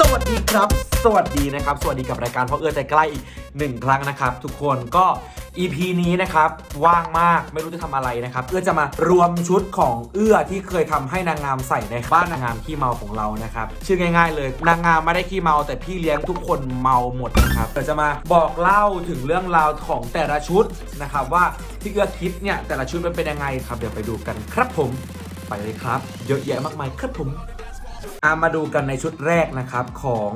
สวัสดีครับ สวัสดีนะครับ สวัสดีกับรายการพ่อเอื้อใจใกล้อีกหนึ่งครั้งนะครับ ทุกคนก็ EP นี้นะครับว่างมากไม่รู้จะทำอะไรนะครับเอื้อจะมารวมชุดของเอื้อที่เคยทำให้นางงามใส่ในบ้านนางงามขี้เมาของเรานะครับชื่อง่าย ๆ เลยนางงามไม่ได้ขี้เมาแต่พี่เลี้ยงทุกคนเมาหมดนะครับเดี๋ยวจะมาบอกเล่าถึงเรื่องราวของแต่ละชุดนะครับว่าที่เอื้อคิดเนี่ยแต่ละชุดมันเป็นยังไงครับเดี๋ยวไปดูกันครับผม ไปเลยครับ เยอะแยะมากมายครับผม มาดูกันในชุดแรกนะครับของ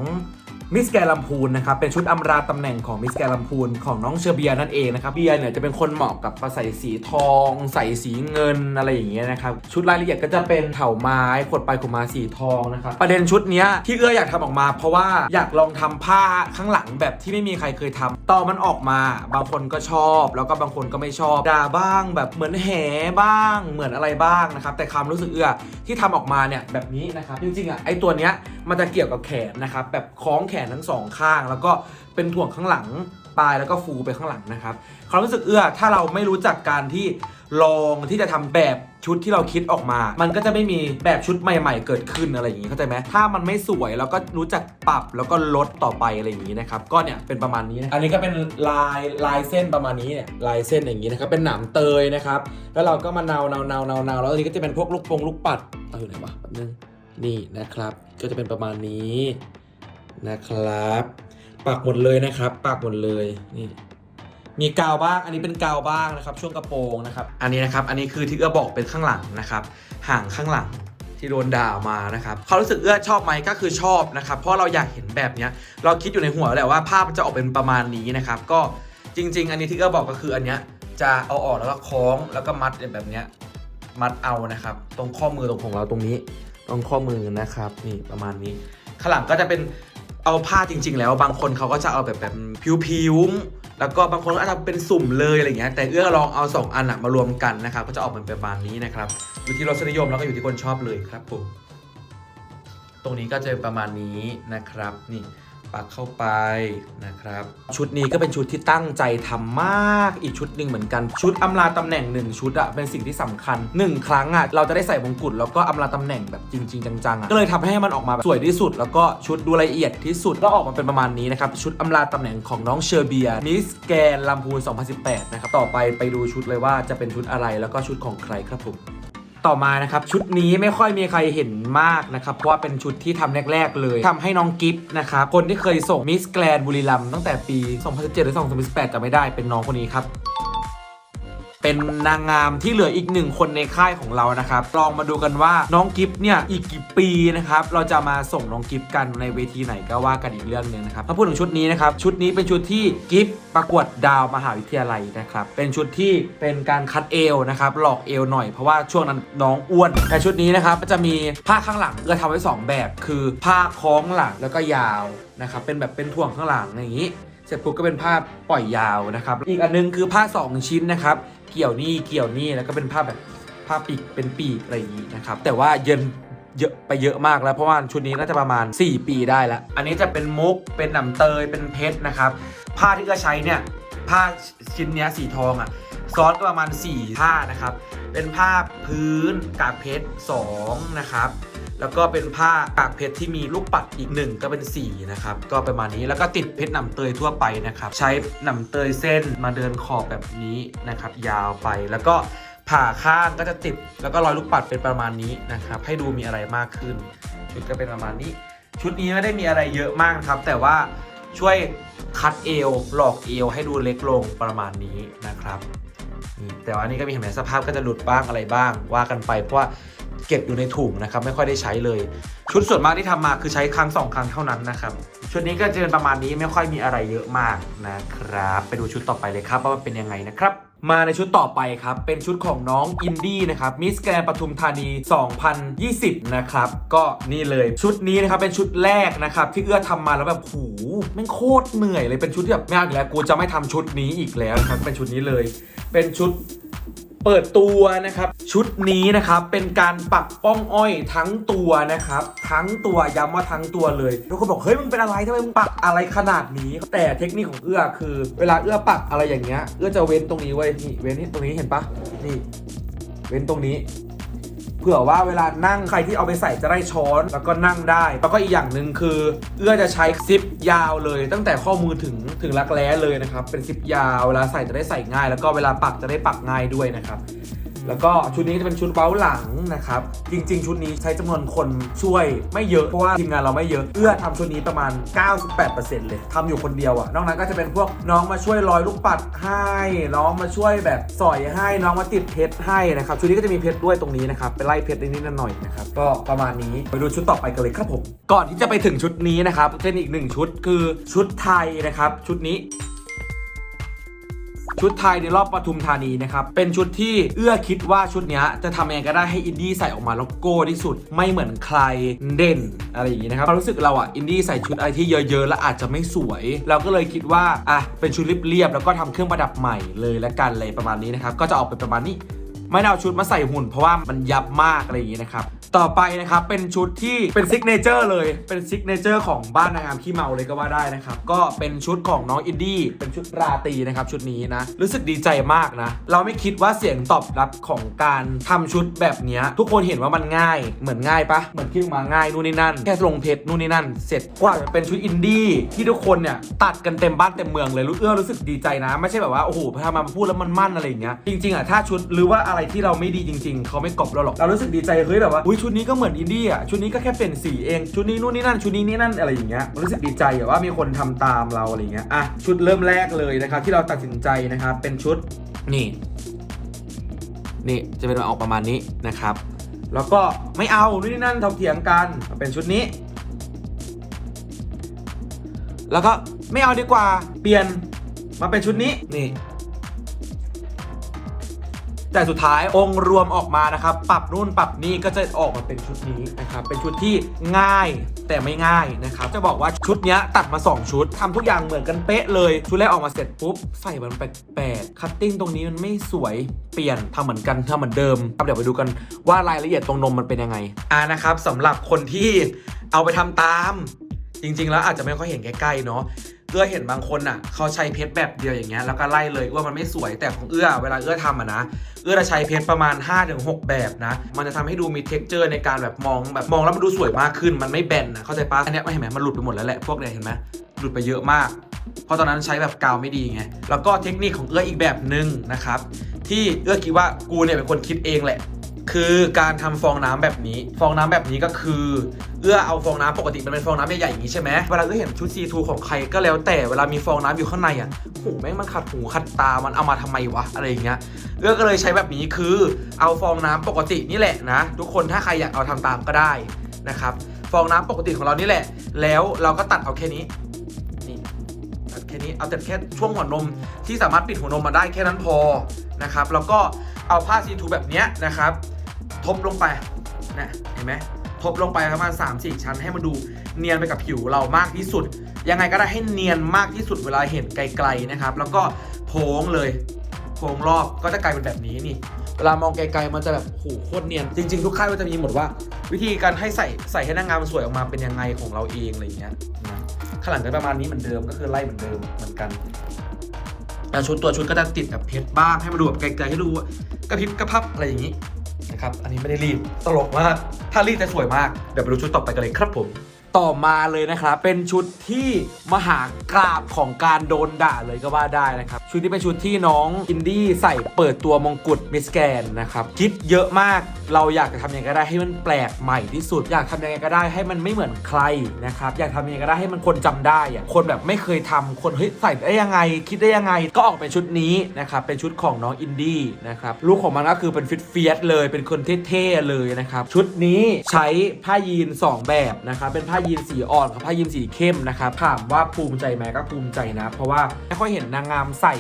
มิสแกรลำพูนนะครับเป็นชุดอำลาตำแหน่งของมิสแกรลำพูนของน้องเชอร์เบียนั่นเองนะครับเบียเนี่ยจะเป็นคนเหมาะกับใส่สีทอง ใส่สีเงินอะไรอย่างเงี้ยนะครับชุดรายละเอียดก็จะเป็นเถาไม้ขดไปขดมาสีทองนะครับประเด็นชุดนี้ที่เอื้ออยากทำออกมา เพราะว่าอยากลองทำผ้าข้างหลังแบบที่ไม่มีใครเคยทำต่อมันออกมา บางคนก็ชอบ แล้วก็บางคนก็ไม่ชอบด่าบ้าง แบบเหมือนแหบ้าง เหมือนอะไรบ้างนะครับแต่ความรู้สึกเอื้อที่ทำออกมาเนี่ยแบบนี้นะครับจริงๆอะไอตัวเนี้ยมันจะเกี่ยวกับแขนนะครับแบบคล้องแขนทั้งสองข้าง แล้วก็เป็นถ่วงข้างหลังปลายแล้วก็ฟูไปข้างหลังนะครับความรู้สึกเอื้อถ้าเราไม่รู้จักการที่ลองที่จะทำแบบชุดที่เราคิดออกมา มันก็จะไม่มีแบบชุดใหม่ ๆ เกิดขึ้นอะไรอย่างนี้เข้าใจไหมถ้ามันไม่สวยเราก็รู้จักปรับแล้วก็ลดต่อไปอะไรอย่างนี้นะครับ ก็เนี่ยเป็นประมาณนี้นะอันนี้ก็เป็นลายลายเส้นประมาณนี้เนี่ยลายเส้นอย่างนี้นะครับ เป็นหนามเตยนะครับ แล้วเราก็มาเนาเนาเนาเนาเนาแล้วอันนี้ก็จะเป็นพวกลูกปงลูกปัดเอาอยู่ไหนวะแป๊บนึงนี่นะครับ ก็จะเป็นประมาณนี้ นะครับ ปักหมดเลยนะครับ ปักหมดเลยนี่มีกาวบ้าง อันนี้เป็นกาวบ้างนะครับ ช่วงกระโปรงนะครับ อันนี้นะครับ อันนี้คือที่เอื้อบอกเป็นข้างหลังนะครับ ห่างข้างหลังที่โดนด่ามานะครับเขารู้สึกเอื้อชอบไหมก็คือชอบนะครับ เพราะเราอยากเห็นแบบเนี้ยเราคิดอยู่ในหัวแหละว่าภาพจะออกเป็นประมาณนี้นะครับ ก็จริง ๆ อันนี้ที่เอื้อบอกก็คืออันเนี้ยจะเอาออกแล้วก็คล้องแล้วก็มัดแบบเนี้ยมัดเอานะครับ ตรงข้อมือตรงของเราตรงนี้ ตรงข้อมือนะครับนี่ประมาณนี้ข้างหลังก็จะเป็น เอาผ้าจริง ๆ แล้วบางคนเขาก็จะเอาแบบแบบผิวๆแล้วก็บางคนก็อาจจะเป็นสุ่มเลยอะไรเงี้ยแต่เอื้อลองเอาสองอันอะมารวมกันนะครับก็จะออกเป็นประมาณนี้นะครับอยู่ที่รสนิยมแล้วก็อยู่ที่คนชอบเลยครับผมตรงนี้ก็จะประมาณนี้นะครับนี่ ปักเข้าไปนะครับ ชุดนี้ก็เป็นชุดที่ตั้งใจทำมากอีกชุดหนึ่งเหมือนกัน ชุดอำลาตำแหน่งหนึ่งชุดอะเป็นสิ่งที่สำคัญหนึ่งครั้งอะเราจะได้ใส่มงกุฎแล้วก็อำลาตำแหน่งแบบจริง ๆ จังๆอะก็เลยทำให้มันออกมาแบบสวยที่สุด แล้วก็ชุดดูละเอียดที่สุดก็ออกมาเป็นประมาณนี้นะครับชุดอำลาตำแหน่งของน้องเชอร์เบียมิสแกนลำพูน 2018 นะครับต่อไปไปดูชุดเลยว่าจะเป็นชุดอะไรแล้วก็ชุดของใครครับผม ต่อมานะครับชุดนี้ไม่ค่อยมีใครเห็นมากนะครับเพราะว่าเป็นชุดที่ทำแรก ๆ เลยทำให้น้องกิฟต์นะครับคนที่เคยส่งมิสแกรนบุรีรัมตั้งแต่ปี 2017 หรือ 2018จะไม่ได้เป็นน้องคนนี้ครับ เป็นนางงามที่เหลืออีกหนึ่งคนในค่ายของเรานะครับ ลองมาดูกันว่าน้องกิฟต์เนี่ยอีกกี่ปีนะครับ เราจะมาส่งน้องกิฟต์กันในเวทีไหนก็ว่ากันอีกเรื่องหนึ่งนะครับถ้าพูดถึงชุดนี้นะครับ ชุดนี้เป็นชุดที่กิฟต์ประกวดดาวมหาวิทยาลัยนะครับ เป็นชุดที่เป็นการคัดเอวนะครับ หลอกเอวหน่อยเพราะว่าช่วงนั้นน้องอ้วน แต่ชุดนี้นะครับจะมีผ้าข้างหลังก็ทำไว้สองแบบ คือผ้าคล้องหลังแล้วก็ยาวนะครับ เป็นแบบเป็นถ่วงข้างหลังอย่างนี้ เสร็จปุ๊บก็เป็นผ้าปล่อยยาวนะครับ อีกอันนึงคือผ้า 2 ชิ้นนะครับ เกี่ยวนี่เกี่ยวนี่แล้วก็เป็นผ้าแบบผ้าปีกเป็นปีกอะไรอย่างนี้นะครับแต่ว่าเยินเยอะไปเยอะมากแล้วเพราะว่าชุดนี้น่าจะประมาณ 4 ปีได้แล้ว อันนี้จะเป็นมุกเป็นหนำเตยเป็นเพชรนะครับ ผ้าที่จะใช้เนี่ยผ้าชิ้นเนี้ยสีทองอะ่ะซ้อนก็ประมาณ 4 ผ้านะครับ เป็นผ้าพื้นกากเพชร2นะครับ แล้วก็เป็นผ้ากากเพชรที่มีลูกปัดอีกหนึ่งก็เป็น4นะครับก็ประมาณนี้แล้วก็ติดเพชรหนำเตยทั่วไปนะครับใช้หนำเตยเส้นมาเดินขอบแบบนี้นะครับยาวไปแล้วก็ผ่าข้างก็จะติดแล้วก็รอยลูกปัดเป็นประมาณนี้นะครับให้ดูมีอะไรมากขึ้น ชุดก็เป็นประมาณนี้ ชุดนี้ไม่ได้มีอะไรเยอะมากครับ แต่ว่าช่วยคัดเอวหลอกเอวให้ดูเล็กลงประมาณนี้นะครับแต่ว่านนี้ก็มีเห็นไหมสภาพก็จะหลุดบ้างอะไรบ้างว่ากันไปเพราะว่า เก็บอยู่ในถุงนะครับไม่ค่อยได้ใช้เลย ชุดส่วนมากที่ทำมาคือใช้ครั้งสองครั้งเท่านั้นนะครับชุดนี้ก็จะเป็นประมาณนี้ไม่ค่อยมีอะไรเยอะมากนะครับ ไปดูชุดต่อไปเลยครับว่ามันเป็นยังไงนะครับมาในชุดต่อไปครับ เป็นชุดของน้องอินดี้นะครับมิสแกรนปทุมธานี 2020 นะครับ ก็นี่เลยชุดนี้นะครับ เป็นชุดแรกนะครับ ที่เอื้อทำมาแล้วแบบหูแม่งโคตรเหนื่อยเลยเป็นชุดที่แบบไม่เอาอีกแล้วกูจะไม่ทำชุดนี้อีกแล้วครับเป็นชุดนี้เลย เป็นชุด เปิดตัวนะครับ ชุดนี้นะครับเป็นการปักป้องอ้อยทั้งตัวนะครับ ทั้งตัวย้ำว่าทั้งตัวเลยทุกคนบอกเฮ้ยมึงเป็นอะไรทำไมมึงปักอะไรขนาดนี้ แต่เทคนิคของเอื้อคือ เวลาเอื้อปักอะไรอย่างเงี้ยเอื้อจะเว้นตรงนี้ไว้นี่เว้นที่ตรงนี้เห็นปะนี่ เว้นตรงนี้ ผื่อว่าเวลานั่งใครที่เอาไปใส่จะได้ช้อน แล้วก็นั่งได้ แล้วก็อีกอย่างหนึ่งคือ เอื้อจะใช้ซิปยาวเลย ตั้งแต่ข้อมือถึงถึงรักแร้เลยนะครับ เป็นซิปยาวเวลาใส่จะได้ใส่ง่าย แล้วก็เวลาปักจะได้ปักง่ายด้วยนะครับ แล้วก็ชุดนี้จะเป็นชุดเบ้าหลังนะครับ จริง ๆ ชุดนี้ใช้จำนวนคนช่วยไม่เยอะเพราะว่าทีมงานเราไม่เยอะเอื้อทำชุดนี้ประมาณ 98%เลยทำอยู่คนเดียวอะนอกนั้นก็จะเป็นพวกน้องมาช่วยร้อยลูกปัดให้น้องมาช่วยแบบสอยให้น้องมาติดเพชรให้นะครับชุดนี้ก็จะมีเพชรด้วยตรงนี้นะครับไปไล่เพชรนิดๆหน่อยๆนะครับก็ประมาณนี้ไปดูชุดต่อไปกันเลยครับผม ก่อนที่จะไปถึงชุดนี้นะครับเป็นอีกหนึ่งชุดคือชุดไทยนะครับชุดนี้ ชุดไทยในรอบปทุมธานีนะครับ เป็นชุดที่เอื้อคิดว่าชุดนี้จะทำยังไงก็ได้ให้อินดี้ใส่ออกมาแล้วโก้ที่สุด ไม่เหมือนใครเด่นอะไรอย่างงี้นะครับความรู้สึกเราอะอินดี้ใส่ชุดอะไรที่เยอะๆ แล้วอาจจะไม่สวย เราก็เลยคิดว่าอะเป็นชุดเรียบๆแล้วก็ทำเครื่องประดับใหม่เลยและกันเลยประมาณนี้นะครับก็จะออกเป็นประมาณนี้ไม่เอาชุดมาใส่หุ่นเพราะว่ามันยับมากอะไรอย่างนี้นะครับ ต่อไปนะครับเป็นชุดที่เป็นซิกเนเจอร์เลยเป็นซิกเนเจอร์ของบ้านนางงามขี้เมาเลยก็ว่าได้นะครับก็เป็นชุดของน้องอินดี้เป็นชุดราตรีนะครับชุดนี้นะรู้สึกดีใจมากนะ เราไม่คิดว่าเสียงตอบรับของการทำชุดแบบนี้ทุกคนเห็นว่ามันง่ายเหมือนง่ายปะเหมือนที่มาง่ายนู่นนี่นั่นแค่ลงเพชรนู่นนี่นั่น เสร็จกว่าจะเป็นชุดอินดี้ที่ทุกคนเนี่ยตัดกันเต็มบ้านเต็มเมืองเลยรู้เอื้อรู้สึกดีใจนะ ไม่ใช่แบบว่าโอ้โหพอมาพูดแล้วมันมั่นอะไรอย่างเงี้ยจริงๆอะถ้าชุดหรือว่าอะไรที่เราไม่ดีจริง ๆเขาไม่กอบเราหรอกเรารู้สึกดีใจเฮ้ยแบบว่าอุ้ยชุดนี้ก็เหมือนอินดี้อะ ชุดนี้ก็แค่เปลี่ยนสีเอง ชุดนี้นู่นนี่นั่น ชุดนี้นี่นั่นอะไรอย่างเงี้ยรู้สึกดีใจอะว่ามีคนทำตามเราอะไรเงี้ย อะ ชุดเริ่มแรกเลยนะครับที่เราตัดสินใจนะครับ เป็นชุดนี่ นี่จะเป็นออกประมาณนี้นะครับ แล้วก็ไม่เอา นู่นนี่นั่นถกเถียงกัน เป็นชุดนี้ แล้วก็ไม่เอาดีกว่า เปลี่ยนมาเป็นชุดนี้ นี่ แต่สุดท้ายองค์รวมออกมานะครับ ปรับนู่นปรับนี่ก็จะออกมาเป็นชุดนี้นะครับ เป็นชุดที่ง่ายแต่ไม่ง่ายนะครับ จะบอกว่าชุดนี้ตัดมา 2 ชุดทำทุกอย่างเหมือนกันเป๊ะเลย ชุดแรกออกมาเสร็จปุ๊บ ใส่มันแปลกๆคัตติ้งตรงนี้มันไม่สวยเปลี่ยนทำเหมือนกันทำเหมือนเดิมครับเดี๋ยวไปดูกันว่ารายละเอียดตรงนมมันเป็นยังไงอ่านะครับสำหรับคนที่เอาไปทำตาม จริง ๆ แล้วอาจจะไม่ค่อยเห็นใกล้ๆเนาะ เอื้อเห็นบางคนอะเขาใช้เพชรแบบเดียวอย่างเงี้ยแล้วก็ไล่เลยว่ามันไม่สวยแต่ของเอื้อเวลาเอื้อทำอะนะเอื้อจะใช้เพชรประมาณ 5-6 แบบนะ มันจะทำให้ดูมีเท็กเจอร์ในการแบบมองแบบมองแล้วมันดูสวยมากขึ้นมันไม่แบนนะเข้าใจปะอันเนี้ยไม่เห็นไหมมันหลุดไปหมดแล้วแหละพวกเนี้ยเห็นไหมหลุดไปเยอะมาก เพราะตอนนั้นใช้แบบกาวไม่ดีไงแล้วก็เทคนิคของเอื้ออีกแบบหนึ่งนะครับที่เอื้อคิดว่ากูเนี่ยเป็นคนคิดเองแหละ คือการทำฟองน้ำแบบนี้ ฟองน้ำแบบนี้ก็คือ เอื้อเอาฟองน้ำปกติมันเป็นฟองน้ำใหญ่ๆอย่างนี้ใช่ไหมเวลาเอื้อเห็นชุดซีทูของใครก็แล้วแต่เวลามีฟองน้ำอยู่ข้างในอะโหแม่งมันขัดหูขัดตามันเอามาทำไมวะอะไรอย่างเงี้ยเอื้อก็เลยใช้แบบนี้คือเอาฟองน้ำปกตินี่แหละนะ ทุกคนถ้าใครอยากเอาทำตามก็ได้นะครับฟองน้ำปกติของเรานี่แหละ แล้วเราก็ตัดเอาแค่นี้นี่ตัดแค่นี้เอาแต่แค่ช่วงหัวนมที่สามารถปิดหัวนมมาได้แค่นั้นพอนะครับแล้วก็เอาผ้าซีทูแบบเนี้ยนะครับ ทบลงไปนะเห็นไหมทบลงไปประมาณ3 4 ชั้นให้มันดูเนียนไปกับผิวเรามากที่สุด ยังไงก็ได้ให้เนียนมากที่สุดเวลาเห็นไกลๆนะครับ แล้วก็โพงเลยโพงรอบก็จะกลายเป็นแบบนี้นี่ เวลามองไกลๆมันจะแบบโหโคตรเนียน จริง ๆ ทุกค่ายมันจะมีหมดว่า วิธีการให้ใส่ใส่ให้นางงามมันสวยออกมาเป็นยังไงของเราเองอะไรอย่างเงี้ยนะข้างหลังก็ประมาณนี้เหมือนเดิมก็คือไล่เหมือนเดิมเหมือนกันแล้วชุดตัวชุดก็จะติดแบบเพชรบ้างให้มันดูแบบไกลๆให้ดูกระพริบกระพับอะไรอย่างนี้ นะครับ อันนี้ไม่ได้รีดตลกมาก ถ้ารีดจะสวยมาก เดี๋ยวไปดูชุดต่อไปกันเลยครับผม ต่อมาเลยนะครับ เป็นชุดที่มหากราบของการโดนด่าเลยก็ว่าได้นะครับ ชุดที่เป็นชุดที่น้องอินดี้ใส่เปิดตัวมงกุฎมิสแกนนะครับ คิดเยอะมากเราอยากจะทำยังไงก็ได้ให้มันแปลกใหม่ที่สุด อยากทำยังไงก็ได้ให้มันไม่เหมือนใครนะครับ อยากทำยังไงก็ได้ให้มันคนจำได้อะคนแบบไม่เคยทำคนเฮ้ยใส่ได้ยังไง คิดได้ยังไงก็ออกเป็นชุดนี้นะครับเป็นชุดของน้องอินดี้นะครับลุคของมันก็คือเป็นฟิตเฟียสเลยเป็นคนเท่ๆเลยนะครับชุดนี้ใช้ผ้ายีน 2 แบบนะครับเป็นผ้ายีนสีอ่อนกับผ้ายีนสีเข้มนะครับถามว่าภูมิใจไหมก็ภูมิใจนะ เพราะว่าไม่ค่อยเห็นนางงามใส่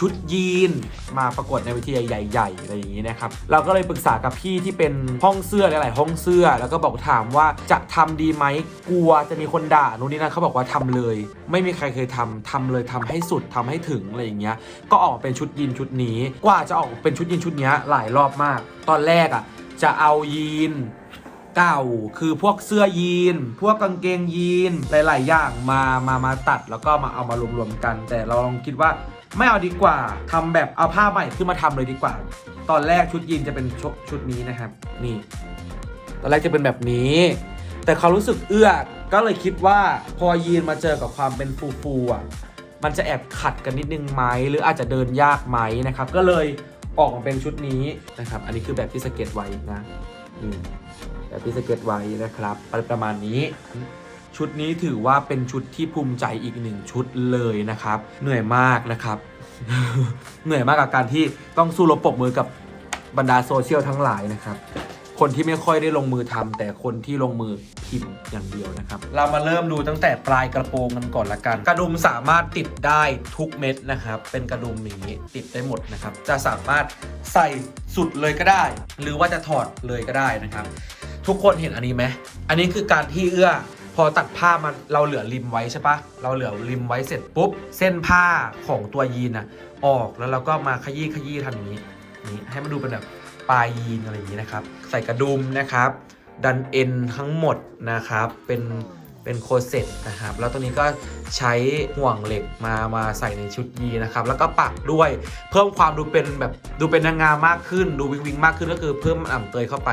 ชุดยีนมาประกวดในเวทีใหญ่ๆอะไรอย่างนี้นะครับ เราก็เลยปรึกษากับพี่ที่เป็นห้องเสื้อหลายๆห้องเสื้อ แล้วก็บอกถามว่าจะทำดีไหมกลัวจะมีคนด่านู่นนี่นั่นเขาบอกว่าทำเลย ไม่มีใครเคยทำทำเลยทำให้สุดทำให้ถึงอะไรอย่างเงี้ยก็ออกเป็นชุดยีนชุดนี้ กว่าจะออกเป็นชุดยีนชุดนี้หลายรอบมาก ตอนแรกอะจะเอายีน เก่า คือพวกเสื้อยีน พวกกางเกงยีน หลาย ๆ อย่างมามามาตัดแล้วก็มาเอามารวมๆกัน แต่เราลองคิดว่าไม่เอาดีกว่าทำแบบเอาผ้าใหม่ขึ้นมาทำเลยดีกว่า ตอนแรกชุดยีนจะเป็นชุดชุดนี้นะครับ นี่ ตอนแรกจะเป็นแบบนี้ แต่เขารู้สึกเอื้อก็เลยคิดว่าพอยีนมาเจอกับความเป็นฟูฟูอะมันจะแอบขัดกันนิดนึงไหมหรืออาจจะเดินยากไหมนะครับ ก็เลยออกมาเป็นชุดนี้นะครับ อันนี้คือแบบที่สเก็ตไว้นะ นี่แบบที่สเก็ตไว้นะครับประประมาณนี้ ชุดนี้ถือว่าเป็นชุดที่ภูมิใจอีกหนึ่งชุดเลยนะครับ เหนื่อยมากนะครับ เหนื่อยมากกับการที่ต้องสู้รบปบมือกับบรรดาโซเชียลทั้งหลายนะครับคนที่ไม่ค่อยได้ลงมือทำแต่คนที่ลงมือพิมพ์อย่างเดียวนะครับ เรามาเริ่มดูตั้งแต่ปลายกระโปรงกันก่อนละกัน กระดุมสามารถติดได้ทุกเม็ดนะครับ เป็นกระดุมอย่างนี้ติดได้หมดนะครับ จะสามารถใส่สุดเลยก็ได้ หรือว่าจะถอดเลยก็ได้นะครับ ทุกคนเห็นอันนี้ไหม อันนี้คือการที่เอื้อ พอตัดผ้ามันเราเหลือริมไว้ใช่ปะเราเหลือริมไว้เสร็จปุ๊บ เส้นผ้าของตัวยีนอะออกแล้วเราก็มาขยี้ขยี้ทำอย่างนี้นี่ให้มันดูเป็นแบบปลายยีนอะไรอย่างนี้นะครับ ใส่กระดุมนะครับ ดันเอ็นทั้งหมดนะครับเป็น เป็นโคเซ็ตนะครับ แล้วตรงนี้ก็ใช้ห่วงเหล็กมามาใส่ในชุดยีนนะครับ แล้วก็ปักด้วยเพิ่มความดูเป็นแบบดูเป็นนางงามมากขึ้น ดูวิงวิงมากขึ้นก็คือเพิ่มอ่ำเตยเข้าไป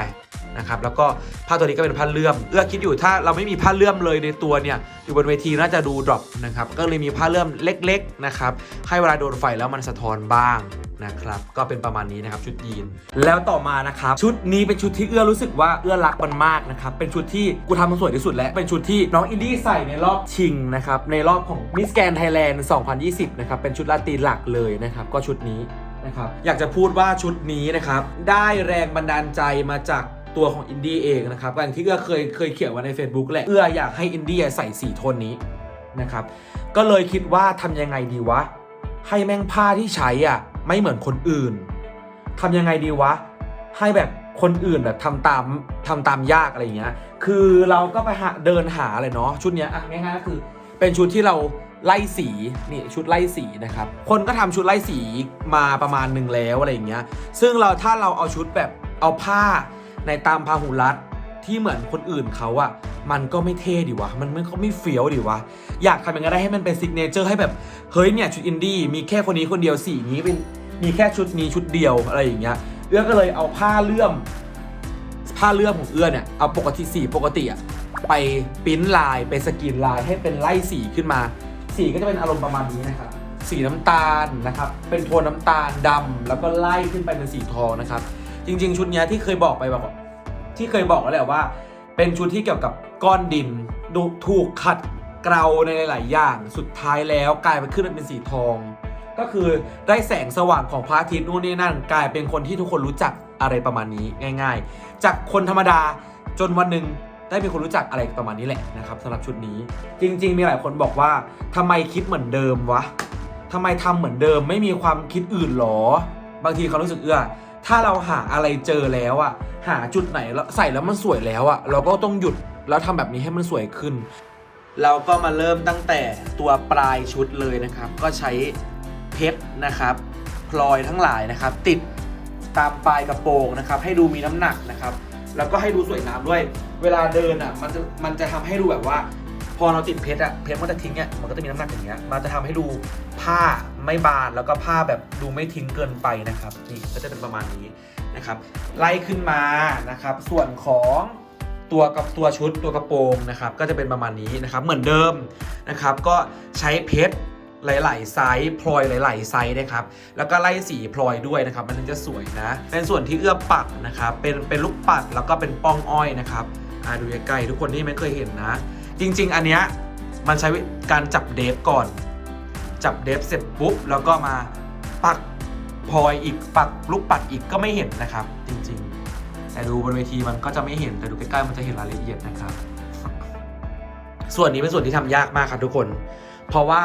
นะครับ แล้วก็ผ้าตัวนี้ก็เป็นผ้าเลื่อม เอื้อคิดอยู่ถ้าเราไม่มีผ้าเลื่อมเลยในตัวเนี่ย อยู่บนเวทีน่าจะดูดรอปนะครับ ก็เลยมีผ้าเลื่อมเล็กๆนะครับ ให้เวลาโดนไฟแล้วมันสะท้อนบ้าง นะครับ ก็เป็นประมาณนี้นะครับชุดยีน แล้วต่อมานะครับ ชุดนี้เป็นชุดที่เอื้อรู้สึกว่าเอื้อรักมันมากนะครับ เป็นชุดที่กูทำมันสวยที่สุดแล้วเป็นชุดที่น้องอินดี้ใส่ในรอบชิงนะครับ ในรอบของมิสแกนไทยแลนด์2020 นะครับ เป็นชุดลาตรีหลักเลยนะครับ ก็ชุดนี้นะครับ อยากจะพูดว่าชุดนี้นะครับ ได้แรงบันดาลใจมาจากตัวของอินดี้เองนะครับอย่างที่เอื้อเคยเคยเขียนไว้ใน Facebook แหละ เอื้ออยากให้อินดี้ใส่สีโทนนี้นะครับ ก็เลยคิดว่าทำยังไงดีวะ ให้แม่งผ้าที่ใช้อะ ไม่เหมือนคนอื่นทำยังไงดีวะ ให้แบบคนอื่นแบบทำตามทำตามยากอะไรอย่างเงี้ย คือเราก็ไปหาเดินหาเลยเนาะชุดเนี้ยอะง่ายๆก็คือ เป็นชุดที่เราไล่สีนี่ชุดไล่สีนะครับ คนก็ทำชุดไล่สีมาประมาณหนึ่งแล้วอะไรอย่างเงี้ย ซึ่งเราถ้าเราเอาชุดแบบเอาผ้าในตามพาหุรัตที่เหมือนคนอื่นเขาอะมันก็ไม่เท่ดิวะ มันไม่ก็ไม่เฟี้ยวดิวะ อยากทำยังไงได้ให้มันเป็นซิกเนเจอร์ให้แบบ เฮ้ยเนี่ยชุดอินดี้มีแค่คนนี้คนเดียวสีนี้เป็น มีแค่ชุดนี้ชุดเดียวอะไรอย่างเงี้ยเอื้อก็เลยเอาผ้าเลื่อม ผ้าเลื่อมของเอื้อเนี่ยเอาปกติสีปกติอะไปปิ้นลายไปสกรีนลายให้เป็นไล่สีขึ้นมา สีก็จะเป็นอารมณ์ประมาณนี้นะครับสีน้ำตาลนะครับเป็นโทนน้ำตาลดำแล้วก็ไล่ขึ้นไปเป็นสีทองนะครับ จริง ๆ ชุดเนี้ยที่เคยบอกไปแบบที่เคยบอกแล้วแหละว่า เป็นชุดที่เกี่ยวกับก้อนดินดูถูกขัดเกลาในหลาย ๆ อย่าง สุดท้ายแล้วกลายไปขึ้นเป็นสีทอง ก็คือได้แสงสว่างของพระอาทิตย์นู่นนี่นั่น กลายเป็นคนที่ทุกคนรู้จักอะไรประมาณนี้ง่าย ๆ จากคนธรรมดาจนวันหนึ่งได้มีคนรู้จักอะไรประมาณนี้แหละนะครับสำหรับชุดนี้ จริง ๆ มีหลายคนบอกว่าทำไมคิดเหมือนเดิมวะทำไมทำเหมือนเดิมไม่มีความคิดอื่นหรอ บางทีเขารู้สึกเอื้อถ้าเราหาอะไรเจอแล้วอะหาจุดไหนแล้วใส่แล้วมันสวยแล้วอะเราก็ต้องหยุดแล้วทำแบบนี้ให้มันสวยขึ้น เราก็มาเริ่มตั้งแต่ตัวปลายชุดเลยนะครับ ก็ใช้ ชรนะครับพลอยทั้งหลายนะครับ ติดตามปลายกระโปรงนะครับ ให้ดูมีน้ำหนักนะครับ แล้วก็ให้ดูสวยงามด้วย เวลาเดินอะมันจะมันจะทำให้ดูแบบว่า พอเราติดเพชรอะเพชรมันจะทิ้งเนี่ยมันก็จะมีน้ำหนักอย่างเงี้ยมันจะทำให้ดูผ้าไม่บานแล้วก็ผ้าแบบดูไม่ทิ้งเกินไปนะครับนี่ก็จะเป็นประมาณนี้นะครับ ไล่ขึ้นมานะครับ ส่วนของตัวกับตัวชุดตัวกระโปรงนะครับ ก็จะเป็นประมาณนี้นะครับ เหมือนเดิมนะครับ ก็ใช้เพชร หลาย ๆ ไซส์พลอยหลาย ๆ ไซส์นะครับ แล้วก็ไล่สีพลอยด้วยนะครับ มันถึงจะสวยนะเป็นส่วนที่เอื้อปัดนะครับ เป็นเป็นลูกปัดแล้วก็เป็นป้องอ้อยนะครับอ่าดูใกล้ๆทุกคนที่ไม่เคยเห็นนะ จริง ๆ อันเนี้ยมันใช้การจับเดฟก่อน จับเดฟเสร็จปุ๊บแล้วก็มาปักพลอยอีกปักลูกปัดอีกก็ไม่เห็นนะครับ จริง ๆ แต่ดูบนเวทีมันก็จะไม่เห็นแต่ดูใกล้ๆมันจะเห็นรายละเอียดนะครับ ส่วนนี้เป็นส่วนที่ทำยากมากครับทุกคน เพราะว่า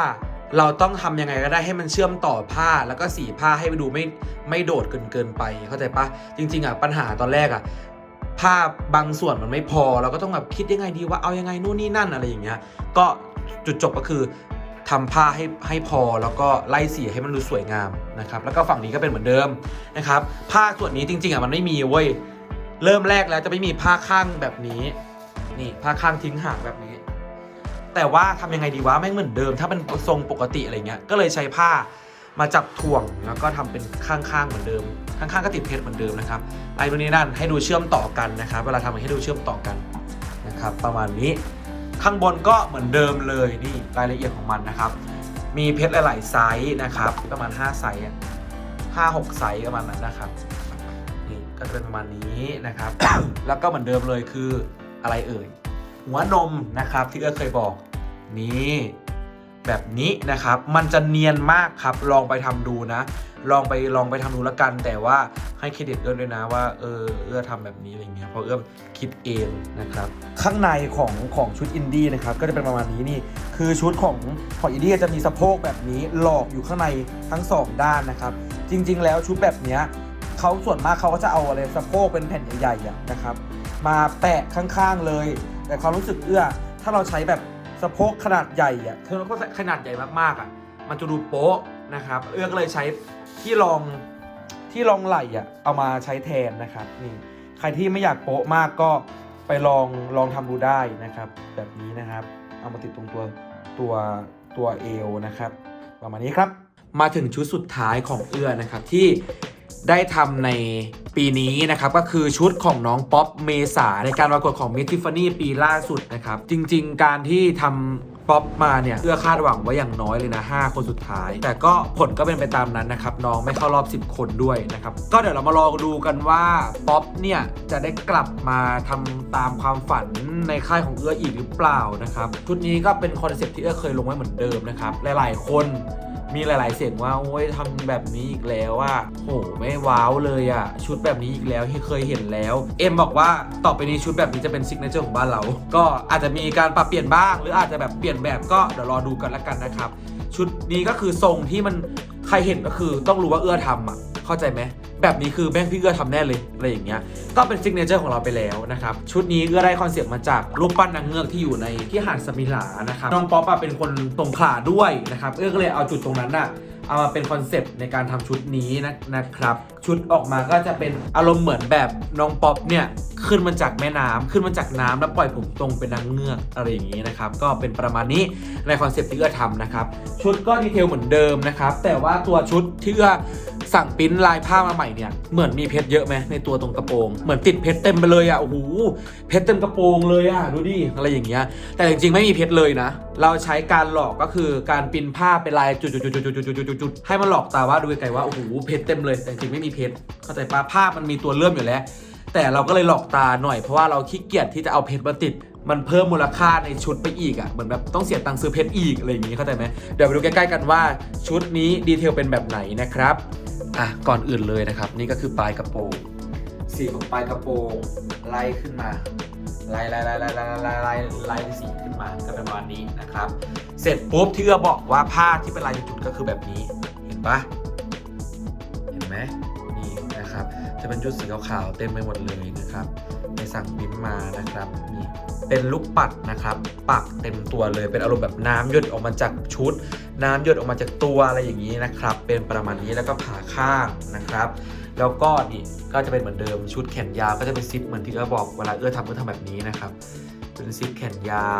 เราต้องทำยังไงก็ได้ให้มันเชื่อมต่อผ้าแล้วก็สีผ้าให้มันดูไม่ไม่โดดเกินเกินไปเข้าใจปะจริง ๆอะปัญหาตอนแรกอะผ้าบางส่วนมันไม่พอ เราก็ต้องแบบคิดยังไงดีว่าเอายังไงนู่นนี่นั่นอะไรอย่างเงี้ยก็จุดจบก็คือทำผ้าให้ให้พอแล้วก็ไล่สีให้มันดูสวยงามนะครับแล้วก็ฝั่งนี้ก็เป็นเหมือนเดิมนะครับผ้าส่วนนี้จริงๆอะมันไม่มีเว้ยเริ่มแรกแล้วจะไม่มีผ้าข้างแบบนี้นี่ผ้าข้างทิ้งห่างแบบนี้ แต่ว่าทำยังไงดีวะไม่งเหมือนเดิม ถ้าเป็นทรงปกติอะไรเงี้ยก็เลยใช้ผ้ามาจับถ่วงแล้วก็ทำเป็นข้างๆเหมือนเดิม ข้างๆก็ติดเพชรเหมือนเดิมนะครับไอ้ตัวนี้นั่นให้ดูเชื่อมต่อกันนะครับ เวลาทำให้ดูเชื่อมต่อกันนะครับ ประมาณนี้ข้างบนก็เหมือนเดิมเลยนี่รายละเอียดของมันนะครับ มีเพชรหลายๆไซส์นะครับ ประมาณ 5 ไซส์ห้าหกไซส์ประมาณนั้นนะครับนี่ก็จะเป็นประมาณนี้นะครับ แล้วก็เหมือนเดิมเลยคืออะไรเอ่ยหัวนมนะครับที่เอื้อเคยบอก นี่แบบนี้นะครับ มันจะเนียนมากครับ ลองไปทำดูนะ ลองไปลองไปทำดูแล้วกัน แต่ว่าให้เครดิตเอื้อด้วยนะว่า เออ เอื้อทำแบบนี้อะไรเงี้ย เพราะเอื้อคิดเองนะครับ ข้างในของของชุดอินดี้นะครับ ก็จะเป็นประมาณนี้นี่ คือชุดของของอินดี้จะมีสะโพกแบบนี้ หลอกอยู่ข้างในทั้งสองด้านนะครับ จริง ๆ แล้วชุดแบบเนี้ยเขาส่วนมากเขาก็จะเอาอะไรสะโพกเป็นแผ่นใหญ่ๆนะครับ มาแปะข้างๆเลย แต่ความรู้สึกเอื้อ ถ้าเราใช้แบบ สะโพกขนาดใหญ่อะเธอก็ขนาดใหญ่มากๆอะมันจะดูโป๊ะนะครับ เอื้อก็เลยใช้ที่รองที่รองไหล่อะเอามาใช้แทนนะครับนี่ใครที่ไม่อยากโป๊ะมากก็ไปลองลองทำดูได้นะครับ แบบนี้นะครับ เอามาติดตรงตัวตัวตัวเอวนะครับ ประมาณนี้ครับ มาถึงชุดสุดท้ายของเอื้อนะครับที่ ได้ทำในปีนี้นะครับก็คือชุดของน้องป๊อปเมษาในการประกวดของมิทิฟานี่ปีล่าสุดนะครับจริง ๆ การที่ทำป๊อปมาเนี่ยเอื้อคาดหวังไว้อย่างน้อยเลยนะ 5 คนสุดท้าย แต่ก็ผลก็เป็นไปตามนั้นนะครับน้องไม่เข้ารอบ 10 คนด้วยนะครับก็เดี๋ยวเรามารอดูกันว่าป๊อปเนี่ยจะได้กลับมาทำตามความฝันในค่ายของเอื้ออีกหรือเปล่านะครับชุดนี้ก็เป็นคอนเซ็ปต์ที่เอื้อเคยลงไว้เหมือนเดิมนะครับหลาย ๆ คน มีหลาย ๆ เสียงว่าโอ้ยทำแบบนี้อีกแล้วว่าโหไม่ว้าวเลยอะชุดแบบนี้อีกแล้วที่เคยเห็นแล้ว เอ็มบอกว่าต่อไปนี้ชุดแบบนี้จะเป็นซิกเนเจอร์ของบ้านเรา ก็อาจจะมีการปรับเปลี่ยนบ้าง หรืออาจจะแบบเปลี่ยนแบบก็เดี๋ยวรอดูกันละกันนะครับ ชุดนี้ก็คือทรงที่มันใครเห็นก็คือต้องรู้ว่าเอื้อทำอะ เข้าใจไหมแบบนี้คือแม่งพี่เอื้อทำแน่เลยอะไรอย่างเงี้ยก็เป็นซิกเนเจอร์ของเราไปแล้วนะครับชุดนี้เอื้อได้คอนเซปต์มาจากรูปปั้นนางเงือกที่อยู่ในที่หาดสมิลานะครับน้องป๊อปอะเป็นคนตรงขลาด้วยนะครับเอื้อก็เลยเอาจุดตรงนั้นอะเอามาเป็นคอนเซปต์ในการทำชุดนี้นะนะครับ ชุดออกมาก็จะเป็นอารมณ์เหมือนแบบน้องป๊อปเนี่ยขึ้นมาจากแม่น้ำขึ้นมาจากน้ำแล้วปล่อยผมตรงเป็นนางเงือกอะไรอย่างนี้นะครับ ก็เป็นประมาณนี้ในคอนเซปต์ที่เอื้อทำนะครับ ชุดก็ดีเทลเหมือนเดิมนะครับ แต่ว่าตัวชุดที่เอื้อสั่งปิ้นลายผ้ามาใหม่เนี่ยเหมือนมีเพชรเยอะไหมในตัวตรงกระโปรงเหมือนติดเพชรเต็มไปเลยอะโอ้โหเพชรเต็มกระโปรงเลยอะดูดิอะไรอย่างเงี้ยแต่จริงๆไม่มีเพชรเลยนะ เราใช้การหลอกก็คือการปิ้นผ้าเป็นลายจุดๆๆๆๆๆๆให้มันหลอกตาว่าดูไกลๆว่าโอ้โหเพชรเต็มเลยแต่จริงไม่มีเพชรเข้าใจปะภาพมันมีตัวเลื่อมอยู่แล้ว แต่เราก็เลยหลอกตาหน่อยเพราะว่าเราขี้เกียจที่จะเอาเพชรมาติด มันเพิ่มมูลค่าในชุดไปอีกอะ่ะเหมือนแบบต้องเสียตังค์ซื้อเพชรอีกอะไรอย่างงี้เข้าใจไหมเดี๋ยวไปดูใกล้ๆกันว่าชุดนี้ดีเทลเป็นแบบไหนนะครับอะก่อนอื่นเลยนะครับ นี่ก็คือปลายกระโปรงสีของปลายกระโปรงไล่ขึ้นมาไล่ไล่ไล่ไล่ไล่ไล่ไล่ไล่สีขึ้นมาก็เป็นประมาณนี้นะครับ เสร็จปุ๊บที่เอื้อบอกว่าผ้าที่เป็นลายจุดก็คือแบบนี้ เห็นปะเห็นไหม จะเป็นจุดสีขาวๆเต็มไปหมดเลยนะครับไปสั่งปริ้นมานะครับนี่เป็นลูกปัดนะครับ ปักเต็มตัวเลยเป็นอารมณ์แบบน้ำหยดออกมาจากชุด น้ำหยดออกมาจากตัวอะไรอย่างนี้นะครับ เป็นประมาณนี้แล้วก็ผ่าข้างนะครับ แล้วก็นี่ก็จะเป็นเหมือนเดิมชุดแขนยาวก็จะเป็นซิปเหมือนที่เอื้อบอกเวลาเอื้อทำเอื้อทำแบบนี้นะครับเป็นซิปแขนยา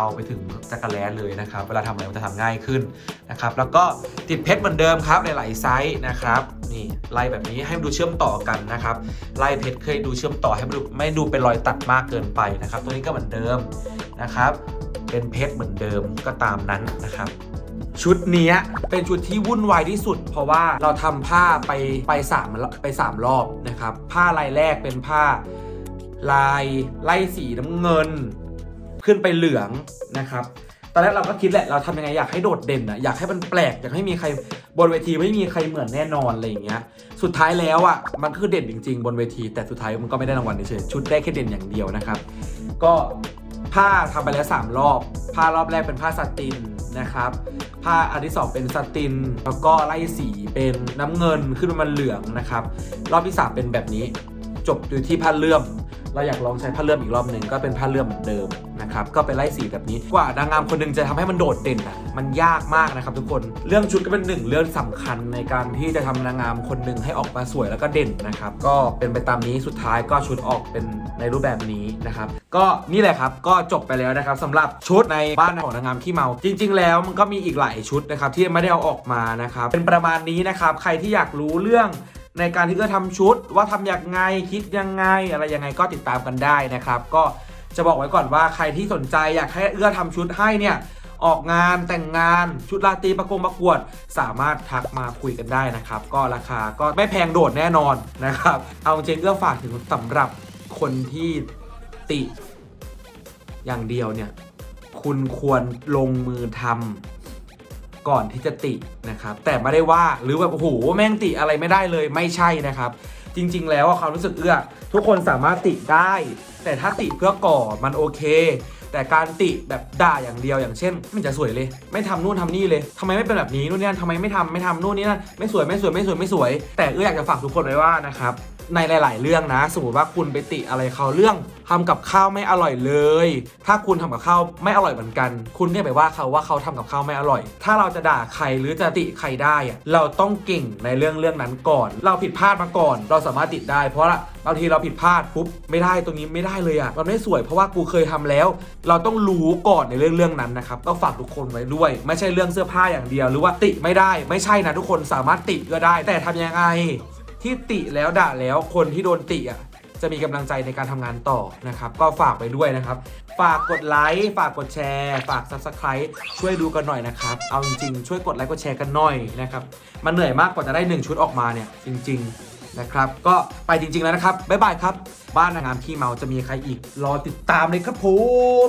วไปถึงจักรแล้เลยนะครับ เวลาทำอะไรมันจะทำง่ายขึ้นนะครับ แล้วก็ติดเพชรเหมือนเดิมครับหลายๆไซส์นะครับ นี่ไล่แบบนี้ให้มันดูเชื่อมต่อกันนะครับไล่เพชรเคยดูเชื่อมต่อให้มันดูไม่ดูเป็นรอยตัดมากเกินไปนะครับ ตัวนี้ก็เหมือนเดิมนะครับ เป็นเพชรเหมือนเดิมก็ตามนั้นนะครับชุดนี้เป็นชุดที่วุ่นวายที่สุด เพราะว่าเราทำผ้าไปไปสามไปสามรอบนะครับ ผ้าลายแรกเป็นผ้า ลายไล่สีน้ำเงิน ขึ้นไปเหลืองนะครับ ตอนแรกเราก็คิดแหละเราทำยังไงอยากให้โดดเด่นอะอยากให้มันแปลกอยากให้มีใครบนเวทีไม่มีใครเหมือนแน่นอนอะไรอย่างเงี้ยสุดท้ายแล้วอะมันคือเด่นจริง ๆ บนเวที แต่สุดท้ายมันก็ไม่ได้รางวัลเฉยๆชุดได้แค่เด่นอย่างเดียวนะครับก็ผ้าทำไปแล้ว 3 รอบ ผ้ารอบแรกเป็นผ้าสตินนะครับ ผ้าอันที่สองเป็นสติน แล้วก็ไล่สีเป็นน้ำเงินขึ้นมาเหลืองนะครับ รอบที่ 3 เป็นแบบนี้ จบอยู่ที่ผ้าเลื่อม เราอยากลองใช้ผ้าเลื่อมอีกรอบหนึ่งก็เป็นผ้าเลื่อมเหมือนเดิมนะครับก็ไปไล่สีแบบนี้กว่านางงามคนหนึงจะทำให้มันโดดเด่นอะมันยากมากนะครับทุกคนเรื่องชุดก็เป็นหนึ่งเรื่องสำคัญในการที่จะทำนางงามคนหนึ่งให้ออกมาสวยแล้วก็เด่นนะครับก็เป็นไปตามนี้สุดท้ายก็ชุดออกเป็นในรูปแบบนี้นะครับก็นี่แหละครับก็จบไปแล้วนะครับสำหรับชุดในบ้านของนางงามขี้เมา จริง ๆ แล้วมันก็มีอีกหลายชุดนะครับที่ไม่ได้เอาออกมานะครับเป็นประมาณนี้นะครับใครที่อยากรู้เรื่อง ในการที่เออทำชุดว่าทำอย่างไงคิดยังไง อะไรยังไงก็ติดตามกันได้นะครับ ก็จะบอกไว้ก่อนว่าใครที่สนใจอยากให้เอื้อทำชุดให้เนี่ยออกงานแต่งงานชุดราตรีประกงประกวด สามารถทักมาคุยกันได้นะครับ ก็ราคาก็ไม่แพงโดดแน่นอนนะครับ เอาจริงเอื้อฝากถึงสำหรับคนที่ติอย่างเดียวเนี่ย คุณควรลงมือทำ ก่อนที่จะตินะครับ แต่ไม่ได้ว่าหรือแบบโอ้โหแม่งติอะไรไม่ได้เลยไม่ใช่นะครับ จริง ๆ แล้วความรู้สึกเอื้อ ทุกคนสามารถติได้ แต่ถ้าติเพื่อก่อมันโอเค แต่การติแบบด่าอย่างเดียวอย่างเช่นไม่จะสวยเลย ไม่ทำนู่นทำนี่เลยทำไมไม่เป็นแบบนี้นู่นนี่นั่นทำไมไม่ทำไม่ทำนู่นนี่นั่นไม่สวยไม่สวยไม่สวยไม่สวย แต่เอื้ออยากจะฝากทุกคนไว้ว่านะครับ ในหลาย ๆ เรื่องนะ สมมติว่าคุณไปติอะไรเขาเรื่องทำกับข้าวไม่อร่อยเลย ถ้าคุณทำกับข้าวไม่อร่อยเหมือนกัน คุณเนี่ยไปว่าเขาว่าเขาทำกับข้าวไม่อร่อย ถ้าเราจะด่าใครหรือจะติใครได้อะเราต้องเก่งในเรื่องเรื่องนั้นก่อน เราผิดพลาดมาก่อน เราสามารถติดได้ เพราะละบางทีเราผิดพลาดปุ๊บไม่ได้ตรงนี้ไม่ได้เลยอะมันไม่สวยเพราะว่ากูเคยทำแล้ว เราต้องรู้ก่อนในเรื่องเรื่องนั้นนะครับก็ฝากทุกคนไว้ด้วย ไม่ใช่เรื่องเสื้อผ้าอย่างเดียว หรือว่าติไม่ได้ไม่ใช่นะทุกคนสามารถติก็ได้ แต่ทำยังไง ที่ติแล้วด่าแล้วคนที่โดนติอะจะมีกำลังใจในการทำงานต่อนะครับ ก็ฝากไปด้วยนะครับ ฝากกดไลค์ฝากกดแชร์ ฝาก Subscribe ช่วยดูกันหน่อยนะครับ เอาจริงๆ ช่วยกดไลค์กดแชร์กันหน่อยนะครับ มันเหนื่อยมากกว่าจะได้ 1 ชุดออกมาเนี่ย จริง ๆนะครับ ก็ไปจริง ๆ แล้วนะครับ บ๊ายบายครับ บ้านนางงามขี้เมาจะมีใครอีก รอติดตามเลยครับผม